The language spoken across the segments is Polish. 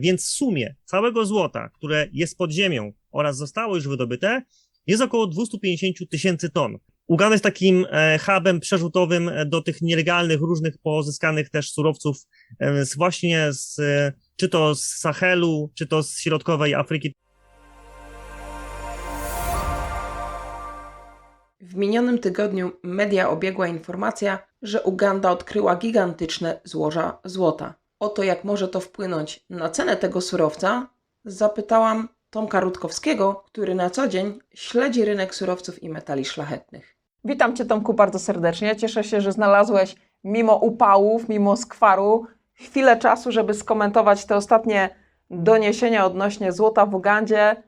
Więc w sumie całego złota, które jest pod ziemią oraz zostało już wydobyte, jest około 250 tysięcy ton. Uganda jest takim e, hubem przerzutowym e, do tych nielegalnych, różnych pozyskanych też surowców e, z właśnie z, czy to z Sahelu, czy to z środkowej Afryki. W minionym tygodniu media obiegła informacja, że Uganda odkryła gigantyczne złoża złota. O to, jak może to wpłynąć na cenę tego surowca, zapytałam Tomka Rutkowskiego, który na co dzień śledzi rynek surowców i metali szlachetnych. Witam Cię Tomku bardzo serdecznie. Cieszę się, że znalazłeś mimo upałów, mimo skwaru chwilę czasu, żeby skomentować te ostatnie doniesienia odnośnie złota w Ugandzie,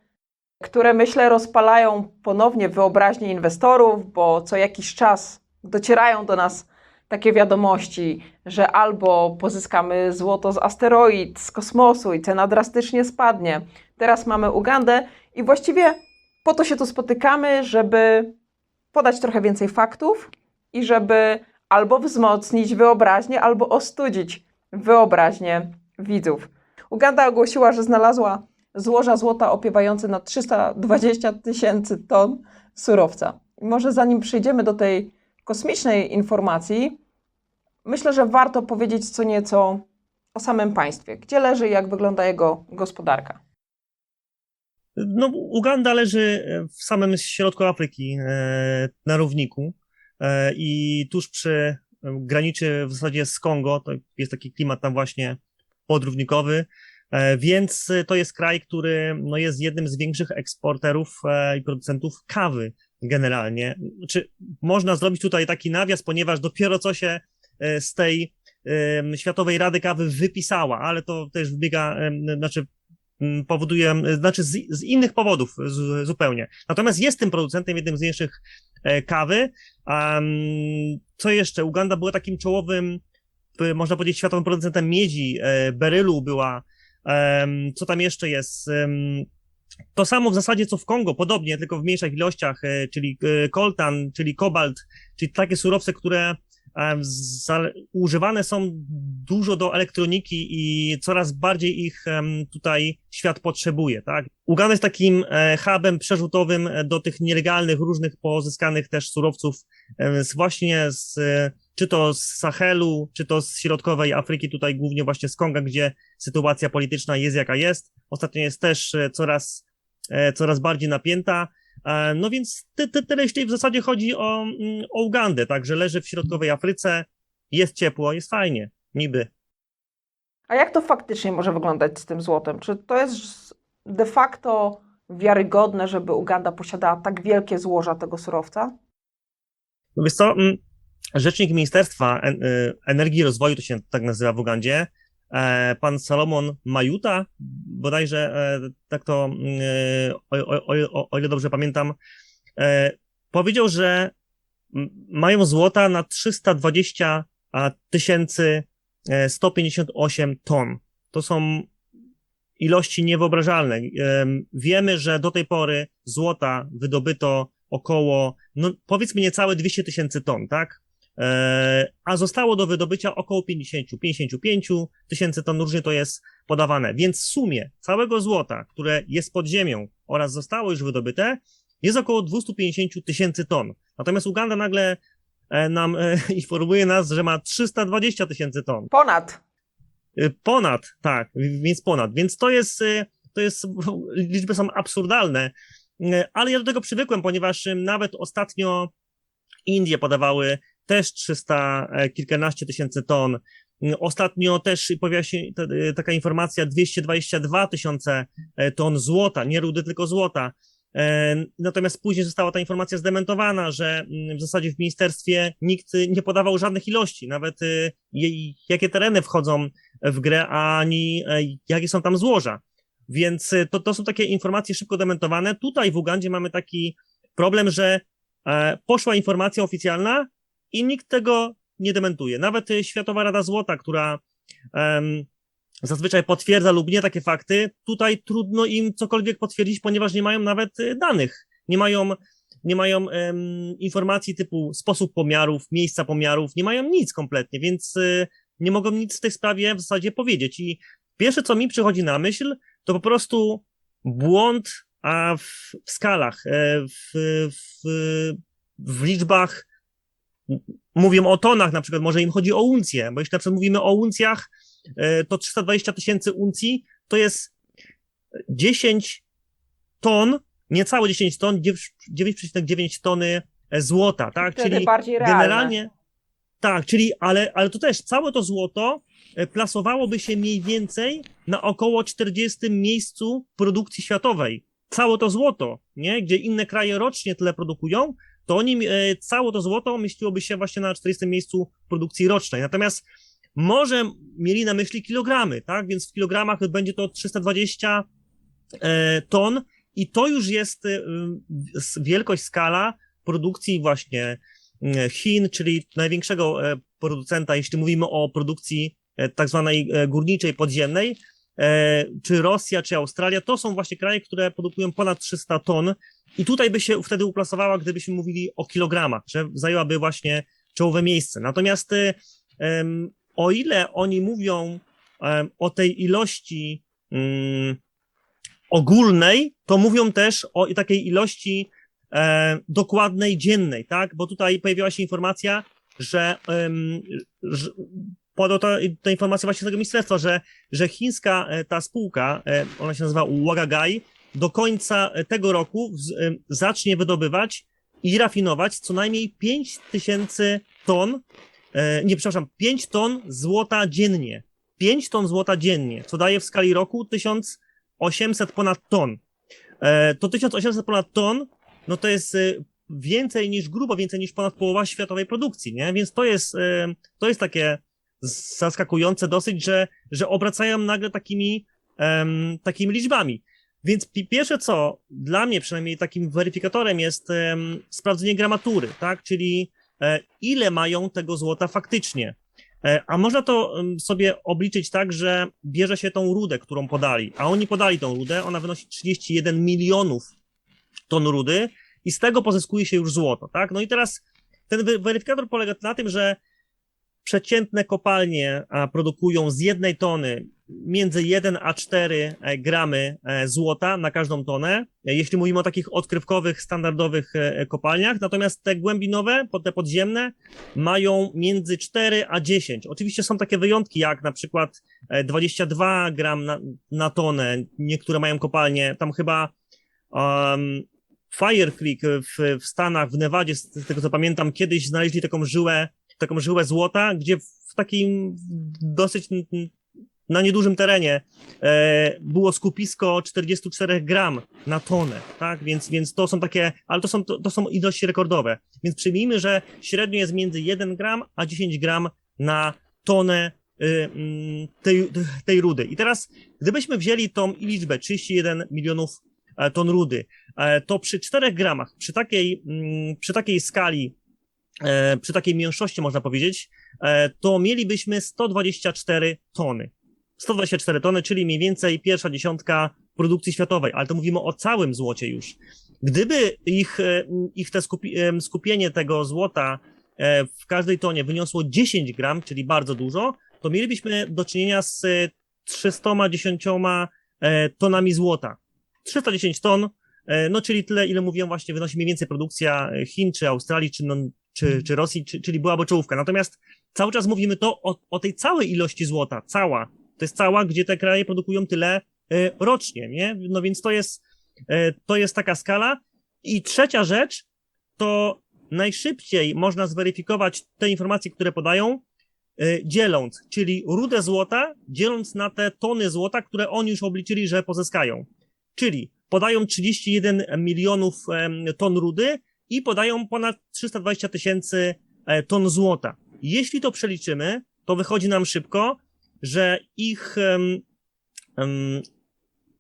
które myślę rozpalają ponownie wyobraźnię inwestorów, bo co jakiś czas docierają do nas takie wiadomości, że albo pozyskamy złoto z asteroid, z kosmosu i cena drastycznie spadnie. Teraz mamy Ugandę i właściwie po to się tu spotykamy, żeby podać trochę więcej faktów i żeby albo wzmocnić wyobraźnię, albo ostudzić wyobraźnię widzów. Uganda ogłosiła, że znalazła złoża złota opiewające na 320 tysięcy ton surowca. Może zanim przejdziemy do tej kosmicznej informacji, myślę, że warto powiedzieć co nieco o samym państwie. Gdzie leży i jak wygląda jego gospodarka? No, Uganda leży w samym środku Afryki, e, na równiku e, i tuż przy graniczy w zasadzie z Kongo, to jest taki klimat tam właśnie podrównikowy, e, więc to jest kraj, który no, jest jednym z większych eksporterów i producentów kawy generalnie. Czy można zrobić tutaj taki nawias, ponieważ dopiero co się z tej Światowej Rady Kawy wypisała, ale to też wybiega, znaczy powoduje, znaczy z, z innych powodów z, zupełnie. Natomiast jest tym producentem, jednym z większych e, kawy. Co jeszcze? Uganda była takim czołowym, można powiedzieć, światowym producentem miedzi, e, berylu była. Co tam jeszcze jest? To samo w zasadzie co w Kongo, podobnie, tylko w mniejszych ilościach, e, czyli koltan, czyli kobalt, czyli takie surowce, które używane są dużo do elektroniki i coraz bardziej ich tutaj świat potrzebuje, tak? Uganda jest takim e, hubem przerzutowym do tych nielegalnych, różnych pozyskanych też surowców z właśnie z, czy to z Sahelu, czy to z środkowej Afryki, tutaj głównie właśnie z Konga, gdzie sytuacja polityczna jest jaka jest. Ostatnio jest też e, coraz, e, coraz bardziej napięta. No więc te, te, tyle jeśli w zasadzie chodzi o, mm, o Ugandę, także leży w środkowej Afryce, jest ciepło, jest fajnie, niby. A jak to faktycznie może wyglądać z tym złotem? Czy to jest de facto wiarygodne, żeby Uganda posiadała tak wielkie złoża tego surowca? No wiesz co, mm, rzecznik Ministerstwa y, Energii i Rozwoju, to się tak nazywa w Ugandzie, E, pan Salomon Majuta, bodajże e, tak to, e, o, o, o, o ile dobrze pamiętam, powiedział, że mają złota na 320 tysięcy 158 ton. To są ilości niewyobrażalne. Wiemy, że do tej pory złota wydobyto około, no powiedzmy niecałe 200 tysięcy ton, tak? E, a zostało do wydobycia około 50-55 tysięcy ton, różnie to jest podawane. Więc w sumie całego złota, które jest pod ziemią oraz zostało już wydobyte, jest około 250 tysięcy ton. Natomiast Uganda nagle e, nam e, informuje nas, że ma 320 tysięcy ton. Ponad. Ponad, tak, więc ponad. Więc to jest, to jest, liczby są absurdalne, ale ja do tego przywykłem, ponieważ nawet ostatnio Indie podawały też 300 e, kilkanaście tysięcy ton. Ostatnio też pojawiła się e, taka informacja 222 tysiące e, ton złota, nie rudy, tylko złota. Natomiast później została ta informacja zdementowana, że mm, w zasadzie w ministerstwie nikt nie podawał żadnych ilości, nawet jakie tereny wchodzą w grę, ani jakie są tam złoża. Więc to, to są takie informacje szybko dementowane. Tutaj w Ugandzie mamy taki problem, że poszła informacja oficjalna, i nikt tego nie dementuje. Nawet y, Światowa Rada Złota, która um, zazwyczaj potwierdza lub nie takie fakty, tutaj trudno im cokolwiek potwierdzić, ponieważ nie mają nawet y, danych. Nie mają, nie mają um, informacji typu sposób pomiarów, miejsca pomiarów, nie mają nic kompletnie, więc y, nie mogą nic w tej sprawie w zasadzie powiedzieć. I pierwsze, co mi przychodzi na myśl, to po prostu błąd a w, w skalach, e, w, w, w liczbach. M- Mówię o tonach, na przykład, może im chodzi o uncje, bo jeśli na przykład mówimy o uncjach, e, to 320 tysięcy uncji to jest 10 ton, niecałe 10 ton, 9,9 tony e, złota, tak? Czyli realne. generalnie. Tak, czyli, ale, ale to też całe to złoto e, plasowałoby się mniej więcej na około 40 miejscu produkcji światowej. Całe to złoto, nie? Gdzie inne kraje rocznie tyle produkują, to oni, e, całe to złoto mieściłoby się właśnie na 40 miejscu produkcji rocznej. Natomiast może mieli na myśli kilogramy, tak? Więc w kilogramach będzie to 320 e, ton i to już jest e, wielkość, skala produkcji właśnie Chin, czyli największego producenta, jeśli mówimy o produkcji tak zwanej górniczej, podziemnej, czy Rosja, czy Australia, to są właśnie kraje, które produkują ponad 300 ton i tutaj by się wtedy uplasowała, gdybyśmy mówili o kilogramach, że zajęłaby właśnie czołowe miejsce. Natomiast em, o ile oni mówią em, o tej ilości mm, ogólnej, to mówią też o takiej ilości e, dokładnej dziennej, tak? Bo tutaj pojawiła się informacja, że, em, że podał ta, ta informacja właśnie z tego ministerstwa, że, że chińska e, ta spółka, e, ona się nazywa Wagagai, do końca tego roku em, zacznie wydobywać i rafinować co najmniej 5 tysięcy ton, e, nie, przepraszam, 5 ton złota dziennie. 5 ton złota dziennie, co daje w skali roku 1800 ponad ton. E, to 1800 ponad ton, no to jest e, więcej niż, grubo więcej niż ponad połowa światowej produkcji, nie? Więc to jest, e, to jest takie zaskakujące dosyć, że, że obracają nagle takimi, takimi liczbami. Więc pi- pierwsze co, dla mnie przynajmniej takim weryfikatorem jest sprawdzenie gramatury, tak? Czyli e, ile mają tego złota faktycznie. E, A można to sobie obliczyć tak, że bierze się tą rudę, którą podali, a oni podali tą rudę, ona wynosi 31 milionów ton rudy i z tego pozyskuje się już złoto, tak? No i teraz ten weryfikator polega na tym, że przeciętne kopalnie produkują z jednej tony między 1 a 4 e, gramy e, złota na każdą tonę, e, jeśli mówimy o takich odkrywkowych, standardowych kopalniach, natomiast te głębinowe, te podziemne, mają między 4 a 10. Oczywiście są takie wyjątki, jak na przykład e, 22 gram na, na tonę, niektóre mają kopalnie, tam chyba um, Fire Creek w, w Stanach, w Nevadzie, z tego co pamiętam, kiedyś znaleźli taką żyłę, taką żyłę złota, gdzie w takim dosyć na niedużym terenie e, było skupisko 44 gram na tonę, tak? Więc, więc to są takie, ale to są, to, to są ilości rekordowe. Więc przyjmijmy, że średnio jest między 1 gram a 10 gram na tonę y, mm, tej, tej rudy. I teraz, gdybyśmy wzięli tą liczbę 31 milionów e, ton rudy, e, to przy 4 gramach, przy takiej, mm, przy takiej skali, przy takiej mniejszości można powiedzieć, to mielibyśmy 124 tony. 124 tony, czyli mniej więcej pierwsza dziesiątka produkcji światowej, ale to mówimy o całym złocie już. Gdyby ich, e, ich te skupi, em, skupienie tego złota e, w każdej tonie wyniosło 10 gram, czyli bardzo dużo, to mielibyśmy do czynienia z e, 310 e, tonami złota. 310 ton, e, no czyli tyle, ile mówiłem właśnie, wynosi mniej więcej produkcja e, Chin, czy Australii, czy, czy, czy Rosji, czy, czyli byłaby czołówka. Natomiast cały czas mówimy to o, o tej całej ilości złota, cała. To jest cała, gdzie te kraje produkują tyle e, rocznie, nie? No więc to jest, e, to jest taka skala. I trzecia rzecz, to najszybciej można zweryfikować te informacje, które podają, e, dzieląc, czyli rudę złota, dzieląc na te tony złota, które oni już obliczyli, że pozyskają. Czyli podają 31 milionów ton rudy i podają ponad 320 tysięcy ton złota. Jeśli to przeliczymy, to wychodzi nam szybko, że ich, em,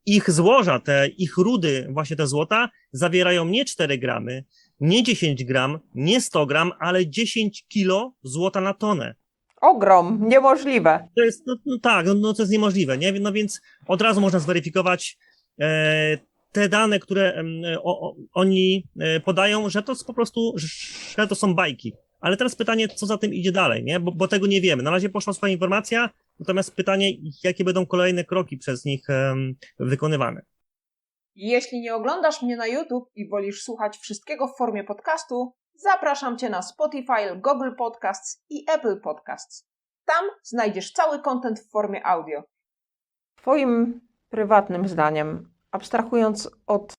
ich złoża, te ich rudy, właśnie te złota, zawierają nie 4 gramy, nie 10 gram, nie 100 gram, ale 10 kilo złota na tonę. Ogrom, niemożliwe. To jest, no, no tak, no, no to jest niemożliwe, nie? No więc od razu można zweryfikować e, te dane, które o, o, oni e, podają, że to jest po prostu, że to są bajki. Ale teraz pytanie, co za tym idzie dalej, nie? Bo, bo tego nie wiemy. Na razie poszła swoja informacja, natomiast pytanie, jakie będą kolejne kroki przez nich wykonywane. Jeśli nie oglądasz mnie na YouTube i wolisz słuchać wszystkiego w formie podcastu, zapraszam Cię na Spotify, Google Podcasts i Apple Podcasts. Tam znajdziesz cały content w formie audio. Twoim prywatnym zdaniem, abstrahując od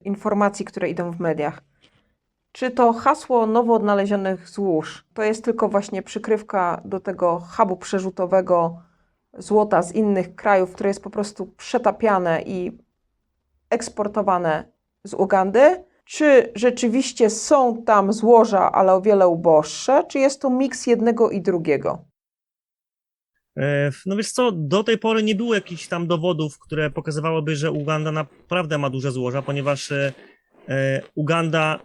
informacji, które idą w mediach, czy to hasło nowo odnalezionych złóż to jest tylko właśnie przykrywka do tego hubu przerzutowego złota z innych krajów, które jest po prostu przetapiane i eksportowane z Ugandy? Czy rzeczywiście są tam złoża, ale o wiele uboższe? Czy jest to miks jednego i drugiego? E, No wiesz co, do tej pory nie było jakichś tam dowodów, które pokazywałyby, że Uganda naprawdę ma duże złoża, ponieważ e, e, Uganda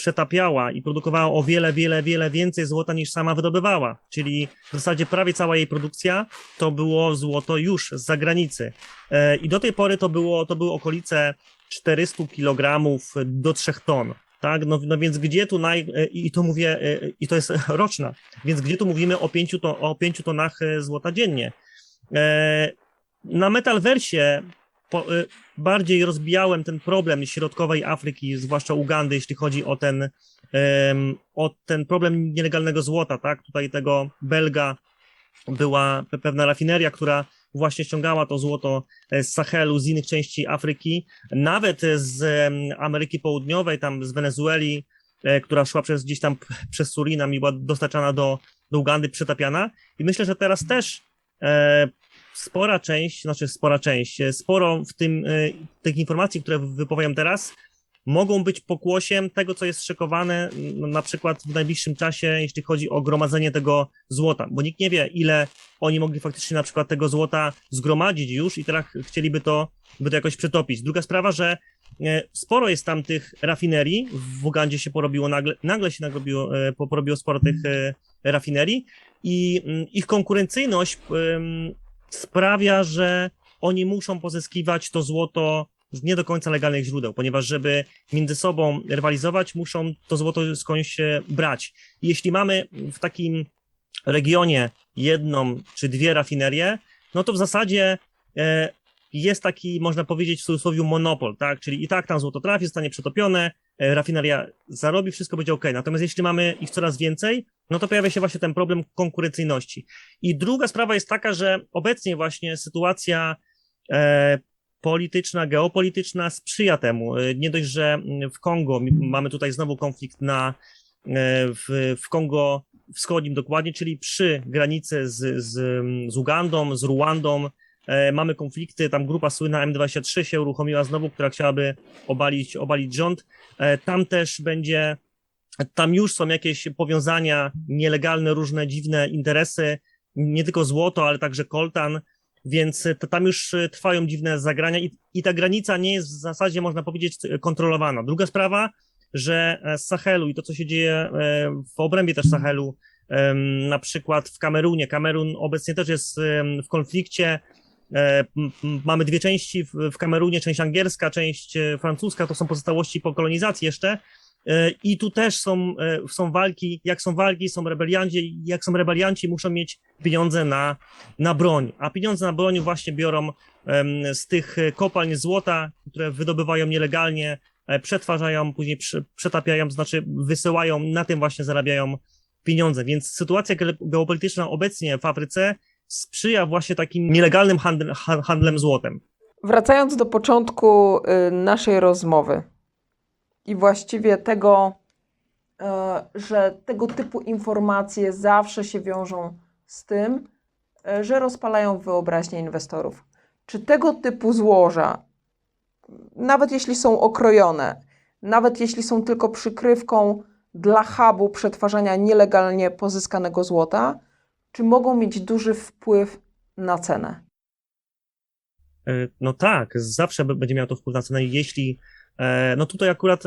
przetapiała i produkowała o wiele, wiele, wiele więcej złota niż sama wydobywała. Czyli w zasadzie prawie cała jej produkcja to było złoto już z zagranicy. E, I do tej pory to było, to były okolice 400 kg do 3 ton. Tak, no, no więc gdzie tu naj, e, i to mówię, e, i to jest roczna, więc gdzie tu mówimy o 5, to, o 5 tonach złota dziennie. Na Metalversie po, e, bardziej rozbijałem ten problem środkowej Afryki, zwłaszcza Ugandy, jeśli chodzi o ten, o ten problem nielegalnego złota, tak? Tutaj tego Belga była pe- pewna rafineria, która właśnie ściągała to złoto e, z Sahelu, z innych części Afryki, nawet z Ameryki Południowej, tam z Wenezueli, e, która szła przez gdzieś tam przez Surinam i była dostarczana do, do Ugandy, przetapiana. I myślę, że teraz też e, spora część, znaczy spora część, e, sporo w tym, e, tych informacji, które wypowiem teraz, mogą być pokłosiem tego, co jest szykowane n- na przykład w najbliższym czasie, jeśli chodzi o gromadzenie tego złota, bo nikt nie wie, ile oni mogli faktycznie na przykład tego złota zgromadzić już i teraz chcieliby to, by to jakoś przetopić. Druga sprawa, że e, sporo jest tam tych rafinerii, w Ugandzie się porobiło nagle, nagle się nagrobiło, po- porobiło sporo tych rafinerii i mm, ich konkurencyjność sprawia, że oni muszą pozyskiwać to złoto z nie do końca legalnych źródeł, ponieważ żeby między sobą rywalizować, muszą to złoto skądś brać. Jeśli mamy w takim regionie jedną czy dwie rafinerie, no to w zasadzie e, jest taki, można powiedzieć w cudzysłowie, monopol, tak? Czyli i tak tam złoto trafi, zostanie przetopione, rafineria zarobi, wszystko będzie ok. Natomiast jeśli mamy ich coraz więcej, no to pojawia się właśnie ten problem konkurencyjności. I druga sprawa jest taka, że obecnie właśnie sytuacja e, polityczna, geopolityczna sprzyja temu. E, Nie dość, że w Kongo mamy tutaj znowu konflikt na, e, w, w Kongo wschodnim dokładnie, czyli przy granicy z, z, z Ugandą, z Ruandą. E, mamy konflikty, tam grupa słynna M23 się uruchomiła znowu, która chciałaby obalić, obalić rząd. E, tam też będzie, tam już są jakieś powiązania nielegalne, różne dziwne interesy, nie tylko złoto, ale także koltan, więc to tam już e, trwają dziwne zagrania i, i ta granica nie jest w zasadzie, można powiedzieć, kontrolowana. Druga sprawa, że e, z Sahelu i to, co się dzieje w obrębie też Sahelu, na przykład w Kamerunie. Kamerun obecnie też jest w konflikcie. E, Mamy dwie części w, Kamerunie, część angielska, część e, francuska, to są pozostałości po kolonizacji jeszcze. E, I tu też są, są walki, jak są walki, są rebelianci, jak są rebelianci, muszą mieć pieniądze na, na broń, a pieniądze na broń właśnie biorą z tych kopalń złota, które wydobywają nielegalnie, przetwarzają, później prze- przetapiają, znaczy wysyłają, na tym właśnie zarabiają pieniądze. Więc sytuacja ge- geopolityczna obecnie w Afryce sprzyja właśnie takim nielegalnym handl, ha- handlem złotem. Wracając do początku y, naszej rozmowy i właściwie tego, e, że tego typu informacje zawsze się wiążą z tym, e, że rozpalają wyobraźnię inwestorów. Czy tego typu złoża, nawet jeśli są okrojone, nawet jeśli są tylko przykrywką dla hubu przetwarzania nielegalnie pozyskanego złota, czy mogą mieć duży wpływ na cenę? E, No tak, zawsze będzie miał to wpływ na cenę, jeśli, e, no tutaj akurat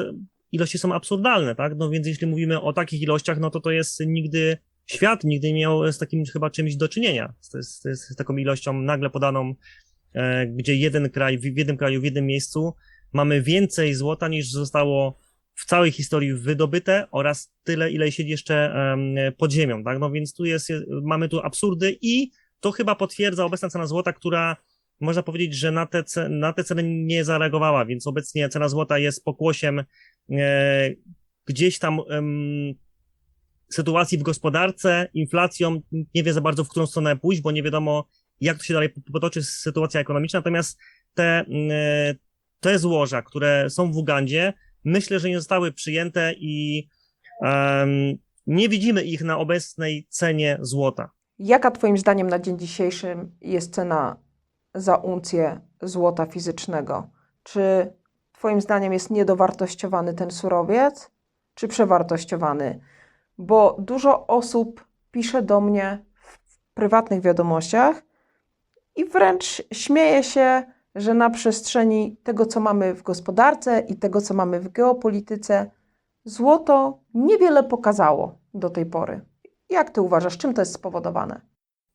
ilości są absurdalne, tak, no więc jeśli mówimy o takich ilościach, no to to jest nigdy, świat nigdy nie miał z takim chyba czymś do czynienia, z, z, z, taką ilością nagle podaną, e, gdzie jeden kraj, w jednym kraju, w jednym miejscu mamy więcej złota niż zostało w całej historii wydobyte oraz tyle, ile siedzi jeszcze pod ziemią, tak, no więc tu jest, mamy tu absurdy i to chyba potwierdza obecna cena złota, która można powiedzieć, że na te, na te ceny nie zareagowała, więc obecnie cena złota jest pokłosiem e, gdzieś tam sytuacji w gospodarce, inflacją, nie wie za bardzo, w którą stronę pójść, bo nie wiadomo, jak to się dalej potoczy sytuacja ekonomiczna, natomiast te, e, te złoża, które są w Ugandzie, myślę, że nie zostały przyjęte i em, nie widzimy ich na obecnej cenie złota. Jaka Twoim zdaniem na dzień dzisiejszy jest cena za uncję złota fizycznego? Czy Twoim zdaniem jest niedowartościowany ten surowiec, czy przewartościowany? Bo dużo osób pisze do mnie w prywatnych wiadomościach i wręcz śmieje się, że na przestrzeni tego, co mamy w gospodarce i tego, co mamy w geopolityce, złoto niewiele pokazało do tej pory. Jak ty uważasz, czym to jest spowodowane?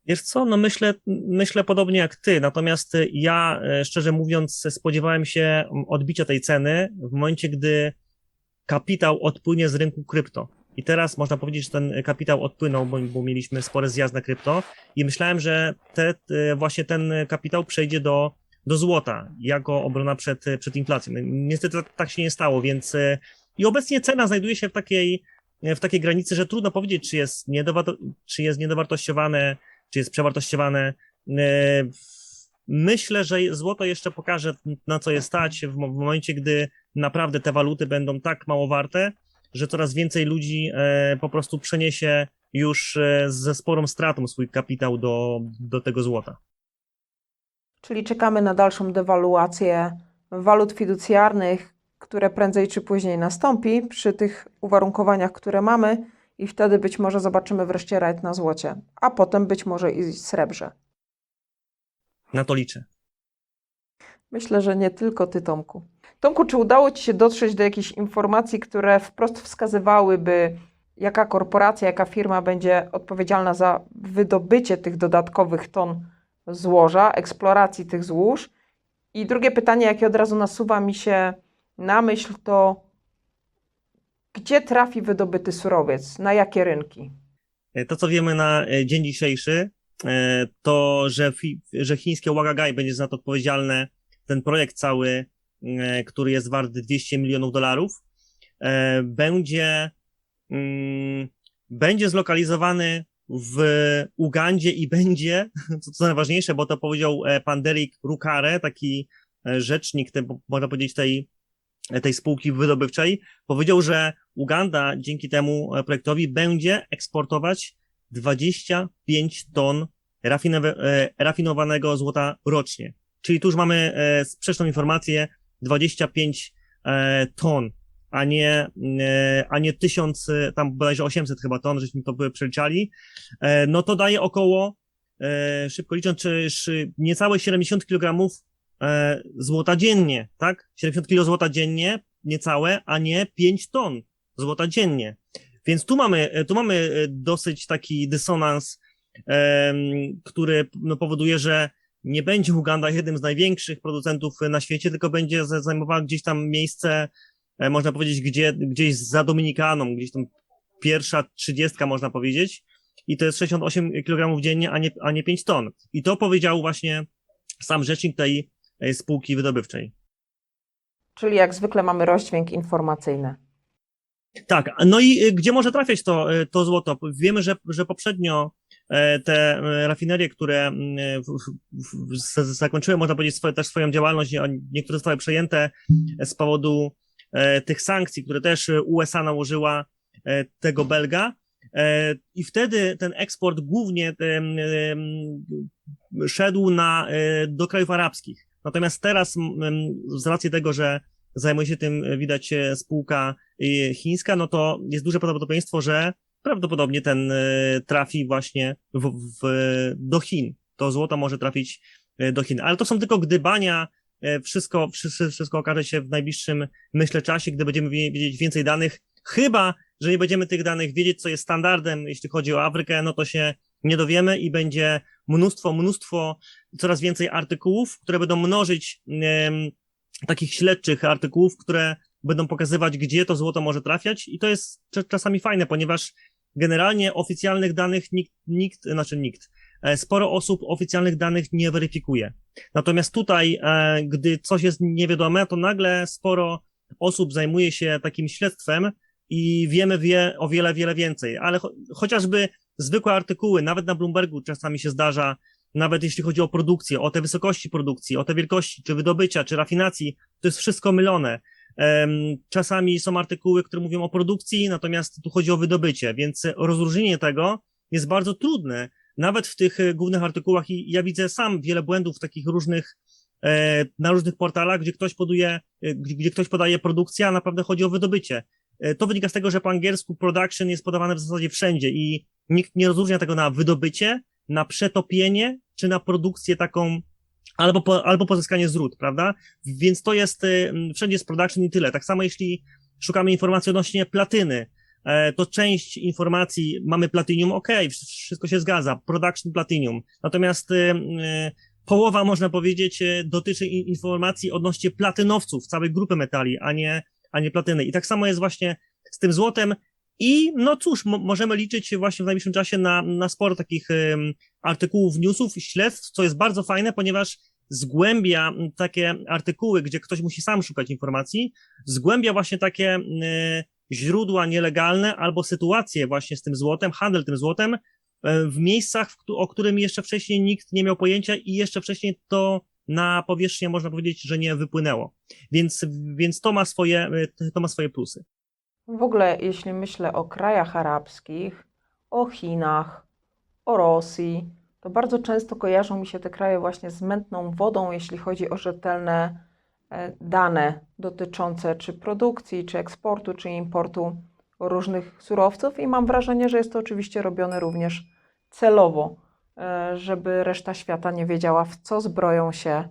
Wiesz co, no myślę, myślę podobnie jak ty, natomiast ja, e, szczerze mówiąc, spodziewałem się odbicia tej ceny w momencie, gdy kapitał odpłynie z rynku krypto. I teraz można powiedzieć, że ten kapitał odpłynął, bo, bo mieliśmy spory zjazd na krypto i myślałem, że te, te, właśnie ten kapitał przejdzie do, do złota jako obrona przed, przed inflacją. Niestety tak, tak się nie stało, więc e, i obecnie cena znajduje się w takiej, w takiej granicy, że trudno powiedzieć, czy jest, niedowarto, czy jest niedowartościowane, czy jest przewartościowane. E, Myślę, że złoto jeszcze pokaże, na co je stać w, mo- w momencie, gdy naprawdę te waluty będą tak mało warte, że coraz więcej ludzi e, po prostu przeniesie już e, ze sporą stratą swój kapitał do, do tego złota. Czyli czekamy na dalszą dewaluację walut fiducjarnych, które prędzej czy później nastąpi przy tych uwarunkowaniach, które mamy, i wtedy być może zobaczymy wreszcie rajd na złocie, a potem być może i srebrze. Na to liczę. Myślę, że nie tylko ty, Tomku. Tomku, czy udało ci się dotrzeć do jakichś informacji, które wprost wskazywałyby, jaka korporacja, jaka firma będzie odpowiedzialna za wydobycie tych dodatkowych ton złoża, eksploracji tych złóż? I drugie pytanie, jakie od razu nasuwa mi się na myśl, to gdzie trafi wydobyty surowiec? Na jakie rynki? E, To, co wiemy na e, dzień dzisiejszy, e, to, że, że chińskie Wagagai będzie za to odpowiedzialne, ten projekt cały, który jest wart 200 milionów dolarów, będzie, mm, będzie zlokalizowany w Ugandzie i będzie, co, co najważniejsze, bo to powiedział e, pan Derek Rukare, taki e, rzecznik, te, można powiedzieć, tej, tej spółki wydobywczej, powiedział, że Uganda dzięki temu e, projektowi będzie eksportować 25 ton e, rafinowanego złota rocznie. Czyli tu już mamy e, sprzeczną informację 25 e, ton, a nie, e, a nie 1000, e, tam bodajże 800 chyba ton, żeśmy to przeliczali. E, no to daje około, e, szybko licząc, niecałe 70 kg złota dziennie, tak? 70 kg złota dziennie, niecałe, a nie 5 ton złota dziennie. Więc tu mamy, tu mamy dosyć taki dysonans, który no, powoduje, że nie będzie Uganda jednym z największych producentów na świecie, tylko będzie za- zajmowała gdzieś tam miejsce, można powiedzieć, gdzie, gdzieś za Dominikaną, gdzieś tam pierwsza trzydziestka, można powiedzieć. I to jest 68 kg dziennie, a nie, a nie 5 ton. I to powiedział właśnie sam rzecznik tej e, spółki wydobywczej. Czyli jak zwykle mamy rozdźwięk informacyjny. Tak, no i y, gdzie może trafiać to, y, to złoto? Wiemy, że, że poprzednio e, te e, rafinerie, które zakończyły, można powiedzieć, swoje, też swoją działalność, niektóre zostały przejęte z powodu e, tych sankcji, które też USA nałożyła e, tego Belga. E, I wtedy ten eksport głównie szedł na, e, do krajów arabskich. Natomiast teraz, z racji tego, że zajmuje się tym, e, widać, e, spółka chińska, no to jest duże prawdopodobieństwo, że prawdopodobnie ten trafi właśnie w, w, do Chin. To złoto może trafić do Chin. Ale to są tylko gdybania. Y, Wszystko, wszystko, wszystko okaże się w najbliższym, myślę, czasie, gdy będziemy wie- wiedzieć więcej danych. Chyba, że nie będziemy tych danych wiedzieć, co jest standardem, jeśli chodzi o Afrykę, no to się nie dowiemy i będzie mnóstwo, mnóstwo, coraz więcej artykułów, które będą mnożyć takich śledczych artykułów, które będą pokazywać, gdzie to złoto może trafiać i to jest cza- czasami fajne, ponieważ generalnie oficjalnych danych nikt, nikt znaczy nikt, e, sporo osób oficjalnych danych nie weryfikuje. Natomiast tutaj, e, gdy coś jest niewiadome, to nagle sporo osób zajmuje się takim śledztwem i wiemy wie o wiele, wiele więcej. Ale cho chociażby zwykłe artykuły, nawet na Bloombergu czasami się zdarza, nawet jeśli chodzi o produkcję, o te wysokości produkcji, o te wielkości, czy wydobycia, czy rafinacji, to jest wszystko mylone. Czasami są artykuły, które mówią o produkcji, natomiast tu chodzi o wydobycie, więc rozróżnienie tego jest bardzo trudne. Nawet w tych e, głównych artykułach, i ja widzę sam wiele błędów takich różnych, e, na różnych portalach, gdzie ktoś poduje, e, gdzie, ktoś podaje produkcję, a naprawdę chodzi o wydobycie. To wynika z tego, że po angielsku production jest podawane w zasadzie wszędzie i nikt nie rozróżnia tego na wydobycie, na przetopienie, czy na produkcję taką albo, po, albo pozyskanie zród, prawda? Więc to jest, wszędzie jest production i tyle. Tak samo jeśli szukamy informacji odnośnie platyny, to część informacji mamy platynium, ok, wszystko się zgadza, production platynium. Natomiast połowa, można powiedzieć, dotyczy informacji odnośnie platynowców, całej grupy metali, a nie, a nie platyny. I tak samo jest właśnie z tym złotem. I no cóż, możemy liczyć właśnie w najbliższym czasie na, na sporo takich artykułów, newsów, śledztw, co jest bardzo fajne, ponieważ zgłębia takie artykuły, gdzie ktoś musi sam szukać informacji, zgłębia właśnie takie y, źródła nielegalne albo sytuacje właśnie z tym złotem, handel tym złotem y, w miejscach, o którym jeszcze wcześniej nikt nie miał pojęcia i jeszcze wcześniej to na powierzchnię można powiedzieć, że nie wypłynęło. Więc, więc to ma swoje, y, to ma swoje plusy. W ogóle, jeśli myślę o krajach arabskich, o Chinach, o Rosji, to bardzo często kojarzą mi się te kraje właśnie z mętną wodą, jeśli chodzi o rzetelne e, dane dotyczące czy produkcji, czy eksportu, czy importu różnych surowców i mam wrażenie, że jest to oczywiście robione również celowo, e, żeby reszta świata nie wiedziała, w co zbroją się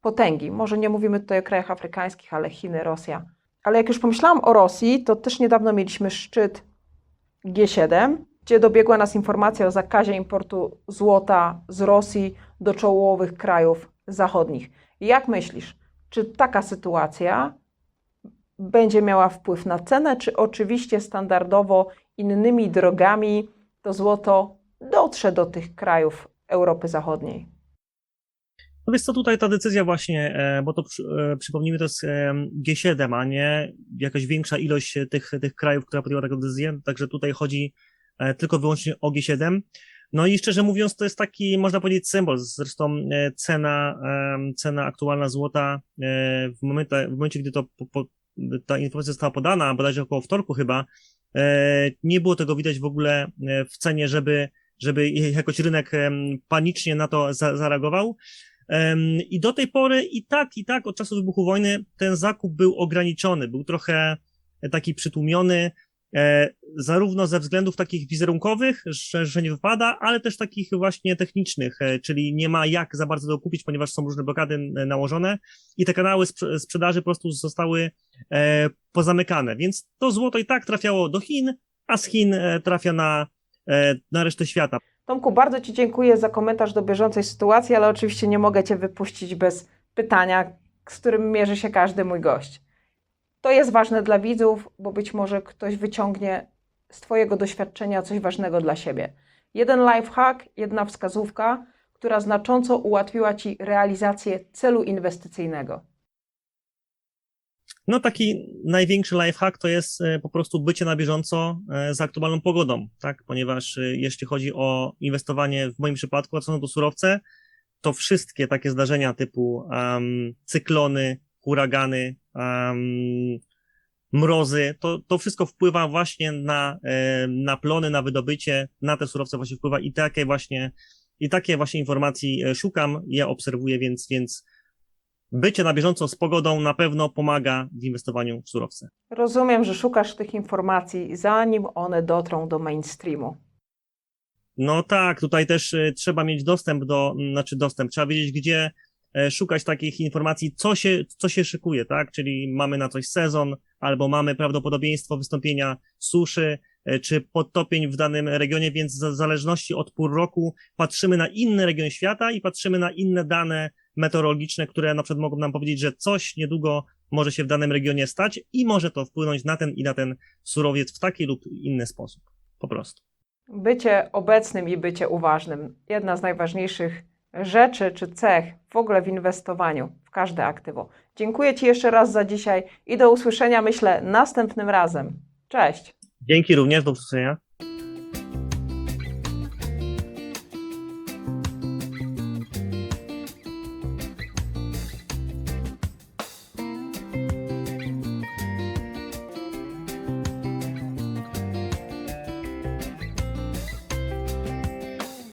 potęgi. Może nie mówimy tutaj o krajach afrykańskich, ale Chiny, Rosja. Ale jak już pomyślałam o Rosji, to też niedawno mieliśmy szczyt G7, gdzie dobiegła nas informacja o zakazie importu złota z Rosji do czołowych krajów zachodnich. Jak myślisz, czy taka sytuacja będzie miała wpływ na cenę, czy oczywiście standardowo innymi drogami to złoto dotrze do tych krajów Europy Zachodniej? No więc co tutaj ta decyzja właśnie, e, bo to e, przypomnijmy, to jest e, G7, a nie jakaś większa ilość tych, tych krajów, która podjęła taką decyzję, także tutaj chodzi E, tylko wyłącznie o G7. No i szczerze mówiąc, to jest taki, można powiedzieć, symbol. Zresztą e, cena, cena aktualna złota e, w momencie, w momencie gdy to, po, ta informacja została podana, bodajże około wtorku chyba, nie było tego widać w ogóle w cenie, żeby, żeby jakoś rynek panicznie na to za, zareagował. I do tej pory i tak, i tak od czasu wybuchu wojny ten zakup był ograniczony, był trochę taki przytłumiony. E, zarówno ze względów takich wizerunkowych, że, że nie wypada, ale też takich właśnie technicznych, e, czyli nie ma jak za bardzo tego kupić, ponieważ są różne blokady e, nałożone i te kanały sprzedaży po prostu zostały pozamykane. Więc to złoto i tak trafiało do Chin, a z Chin trafia na, na resztę świata. Tomku, bardzo Ci dziękuję za komentarz do bieżącej sytuacji, ale oczywiście nie mogę Cię wypuścić bez pytania, z którym mierzy się każdy mój gość. To jest ważne dla widzów, bo być może ktoś wyciągnie z Twojego doświadczenia coś ważnego dla siebie. Jeden lifehack, jedna wskazówka, która znacząco ułatwiła Ci realizację celu inwestycyjnego. No taki największy lifehack to jest e, po prostu bycie na bieżąco e, z aktualną pogodą, tak? Ponieważ e, jeśli chodzi o inwestowanie w moim przypadku, a co są to surowce, to wszystkie takie zdarzenia typu um, cyklony, huragany, um, mrozy, to, to wszystko wpływa właśnie na, na plony, na wydobycie, na te surowce właśnie wpływa i takie właśnie, i takie właśnie informacji e, szukam, ja obserwuję, więc, więc bycie na bieżąco z pogodą na pewno pomaga w inwestowaniu w surowce. Rozumiem, że szukasz tych informacji, zanim one dotrą do mainstreamu. No tak, tutaj też e, trzeba mieć dostęp do, znaczy dostęp, trzeba wiedzieć, gdzie szukać takich informacji, co się, co się szykuje, tak? Czyli mamy na coś sezon, albo mamy prawdopodobieństwo wystąpienia suszy, e, czy podtopień w danym regionie, więc w zależności od pór roku patrzymy na inny region świata i patrzymy na inne dane meteorologiczne, które na przykład mogą nam powiedzieć, że coś niedługo może się w danym regionie stać i może to wpłynąć na ten i na ten surowiec w taki lub inny sposób. Po prostu. Bycie obecnym i bycie uważnym. Jedna z najważniejszych rzeczy czy cech w ogóle w inwestowaniu w każde aktywo. Dziękuję Ci jeszcze raz za dzisiaj i do usłyszenia, myślę, następnym razem. Cześć! Dzięki również, do usłyszenia.